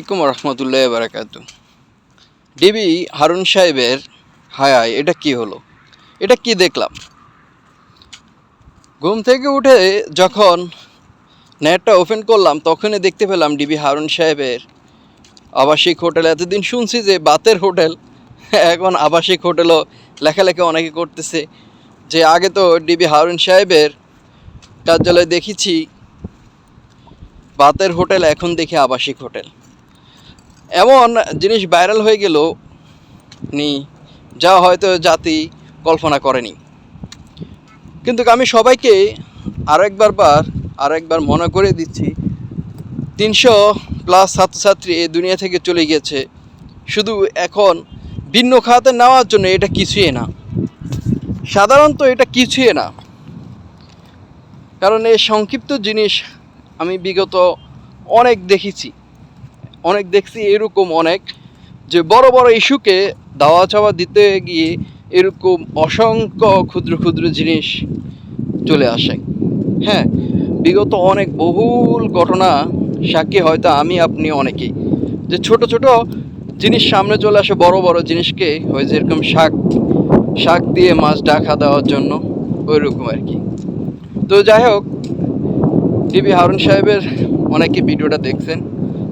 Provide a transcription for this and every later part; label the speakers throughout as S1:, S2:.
S1: আলাইকুম রহমতুল্লাহ বারাকাতু ডিবি হারুন সাহেবের হায় হায় এটা কি হলো? এটা কি দেখলাম? ঘুম থেকে উঠে যখন নেটটা ওপেন করলাম, তখনই দেখতে পেলাম ডিবি হারুন সাহেবের আবাসিক হোটেল। এতদিন শুনছি যে বাতের হোটেল, এখন আবাসিক হোটেলও লেখালেখি অনেকে করতেছে। যে আগে তো ডিবি হারুন সাহেবের কার্যালয়ে দেখেছি, বাতের হোটেল, এখন দেখি আবাসিক হোটেল। এমন জিনিস ভাইরাল হয়ে গেল নি, যা হয়তো জাতি কল্পনা করেনি। কিন্তু আমি সবাইকে আরেকবার বার, আরেকবার মনে করে দিচ্ছি, তিনশো প্লাস ছাত্রছাত্রী এই দুনিয়া থেকে চলে গেছে শুধু এখন ভিন্ন খাতে নেওয়ার জন্য এটা কিছুই না। সাধারণত এটা কিছুই না। কারণ এই সংক্ষিপ্ত জিনিস আমি বিগত অনেক দেখেছি। অনেক দেখছি এরকম অনেক, যে বড় বড় ইস্যুকে দাওয়া চাওয়া দিতে গিয়ে এরকম অসংখ্য ক্ষুদ্র ক্ষুদ্র জিনিস চলে আসে। হ্যাঁ বিগত অনেক বহুল ঘটনা সাক্ষী হয়তো আমি, আপনি অনেকেই। যে ছোট ছোট জিনিস সামনে চলে আসে, বড় বড় জিনিসকে, ওই যেরকম শাক শাক দিয়ে মাছ ডাকা দেওয়ার জন্য ওই রকম আর কি। তো যাই হোক ডিবি হারুন সাহেবের অনেকে ভিডিওটা দেখছেন,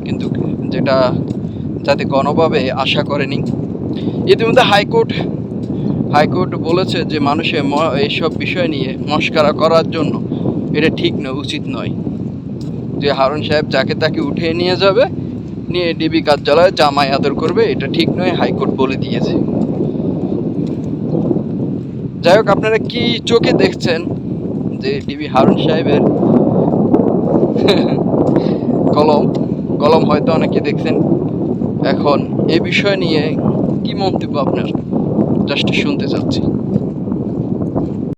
S1: কিন্তু যেটা যাতে কোনোভাবে আশা করেনি। ইতিমধ্যে হাইকোর্ট হাইকোর্ট বলেছে যে মানুষের এইসব বিষয় নিয়ে মস্কারা করার জন্য এটা ঠিক নয়, উচিত নয়। যে হারুন সাহেব যাকে তাকে উঠিয়ে নিয়ে যাবে, নিয়ে ডিবি কার্যালয়ে জামাই আদর করবে, এটা ঠিক নয়, হাইকোর্ট বলে দিয়েছে। যাই হোক, আপনারা কি চোখে দেখছেন যে ডিবি হারুন সাহেবের কলম? কলম হয়তো অনেকে দেখছেন। এখন এ বিষয় নিয়ে কি মন্তব্য আপনার? জাস্ট শুনতে চাচ্ছি।